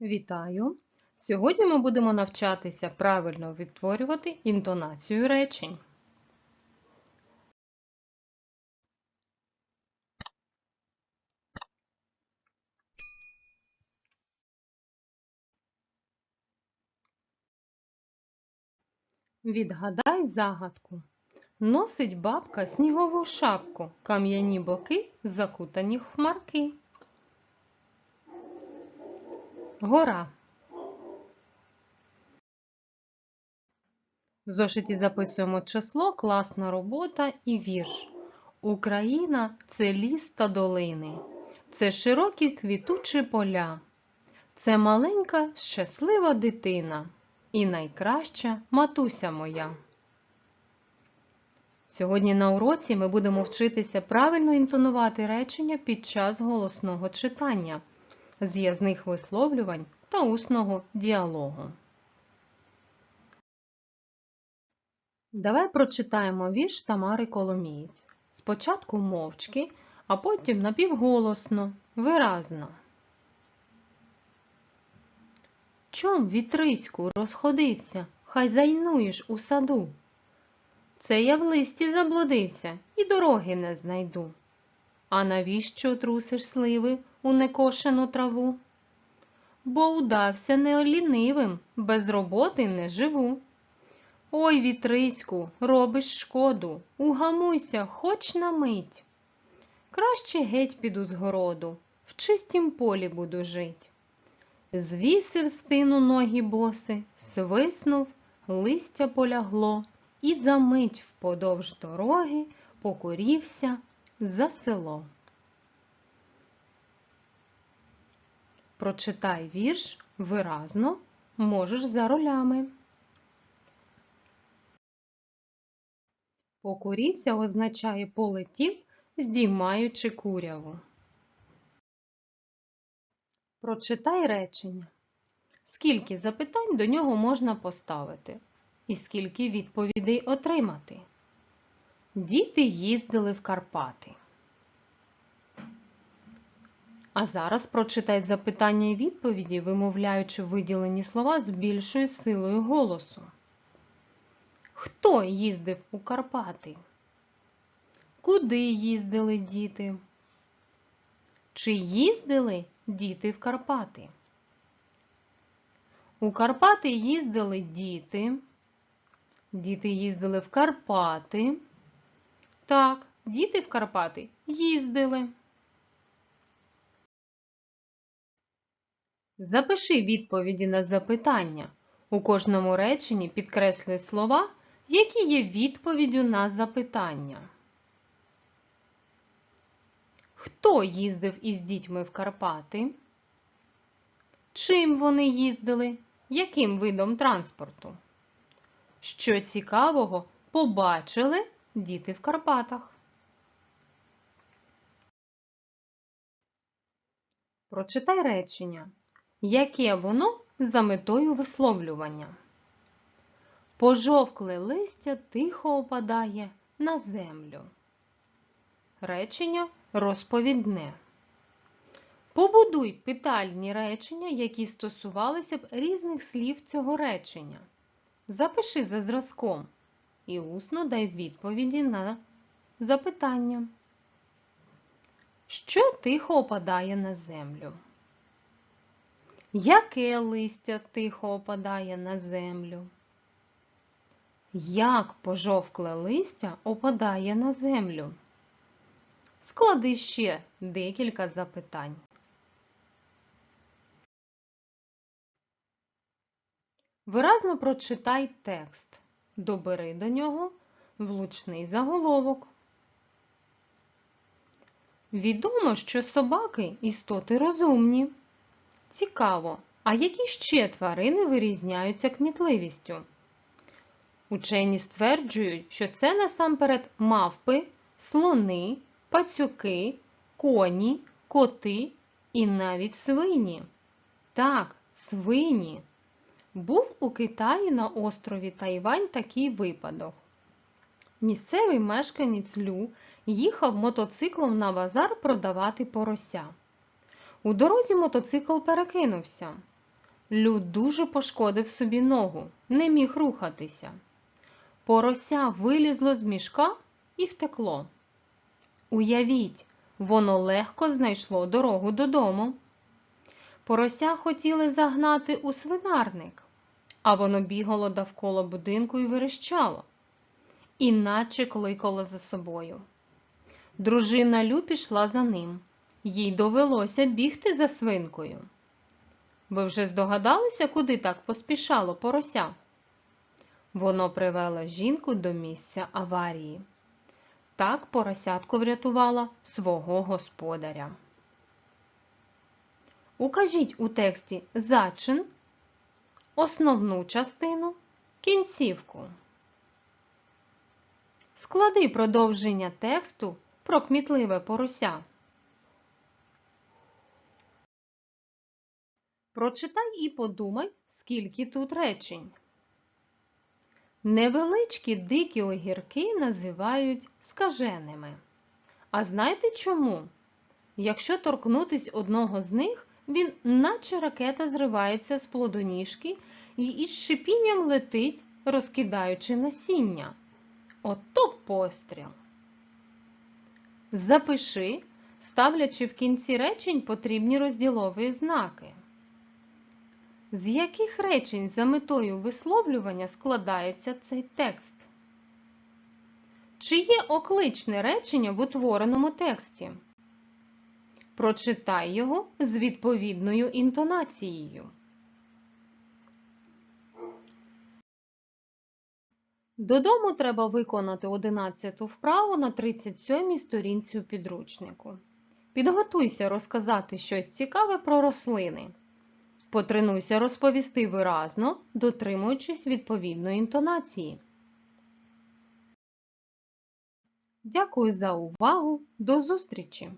Вітаю! Сьогодні ми будемо навчатися правильно відтворювати інтонацію речень. Відгадай загадку. Носить бабка снігову шапку, кам'яні боки закутані хмарки. Гора. В зошиті записуємо число, класна робота і вірш. Україна це ліс та долини, це широкі квітучі поля, це маленька щаслива дитина і найкраща матуся моя. Сьогодні на уроці ми будемо вчитися правильно інтонувати речення під час голосного читання, з'язних висловлювань та усного діалогу. Давай прочитаємо вірш Тамари Коломієць. Спочатку мовчки, а потім напівголосно, виразно. Чом вітриську розходився, хай зайнуєш у саду? Це я в листі заблудився і дороги не знайду. А навіщо трусиш сливи у некошену траву? Бо удався неолінивим, без роботи не живу. Ой, вітриську, робиш шкоду, угамуйся, хоч на мить. Краще геть піду з городу, в чистім полі буду жить. Звісив стину ноги боси, свиснув, листя полягло, і за мить вподовж дороги покорівся за село. Прочитай вірш виразно, можеш за ролями. Покурівся означає полетів, здіймаючи куряву. Прочитай речення. Скільки запитань до нього можна поставити? І скільки відповідей отримати? Діти їздили в Карпати. А зараз прочитай запитання і відповіді, вимовляючи виділені слова з більшою силою голосу. Хто їздив у Карпати? Куди їздили діти? Чи їздили діти в Карпати? У Карпати їздили діти. Діти їздили в Карпати. Так, діти в Карпати їздили. Запиши відповіді на запитання. У кожному реченні підкреслюй слова, які є відповіддю на запитання. Хто їздив із дітьми в Карпати? Чим вони їздили? Яким видом транспорту? Що цікавого побачили діти в Карпатах? Прочитай речення. Яке воно за метою висловлювання? Пожовкле листя тихо опадає на землю. Речення розповідне. Побудуй питальні речення, які стосувалися б різних слів цього речення. Запиши за зразком і усно дай відповіді на запитання. Що тихо опадає на землю? Яке листя тихо опадає на землю? Як пожовкле листя опадає на землю? Склади ще декілька запитань. Виразно прочитай текст. Добери до нього влучний заголовок. Відомо, що собаки істоти розумні. Цікаво, а які ще тварини вирізняються кмітливістю? Учені стверджують, що це насамперед мавпи, слони, пацюки, коні, коти і навіть свині. Так, свині. Був у Китаї на острові Тайвань такий випадок. Місцевий мешканець Лю їхав мотоциклом на базар продавати порося. У дорозі мотоцикл перекинувся. Люд дуже пошкодив собі ногу, не міг рухатися. Порося вилізло з мішка і втекло. Уявіть, воно легко знайшло дорогу додому. Порося хотіли загнати у свинарник, а воно бігало довкола будинку і верещало, іначе кликало за собою. Дружина Лю пішла за ним. Їй довелося бігти за свинкою. Ви вже здогадалися, куди так поспішало порося? Воно привело жінку до місця аварії. Так поросятко врятувала свого господаря. Укажіть у тексті зачин, основну частину, кінцівку. Склади продовження тексту про кмітливе порося. Прочитай і подумай, скільки тут речень. Невеличкі дикі огірки називають скаженими. А знаєте чому? Якщо торкнутись одного з них, він, наче ракета, зривається з плодоніжки і із шипінням летить, розкидаючи насіння. Ото постріл. Запиши, ставлячи в кінці речень потрібні розділові знаки. З яких речень за метою висловлювання складається цей текст? Чи є окличне речення в утвореному тексті? Прочитай його з відповідною інтонацією. Додому треба виконати 11 вправу на 37 сторінці у підручнику. Підготуйся розказати щось цікаве про рослини. Потренуйся розповісти виразно, дотримуючись відповідної інтонації. Дякую за увагу. До зустрічі!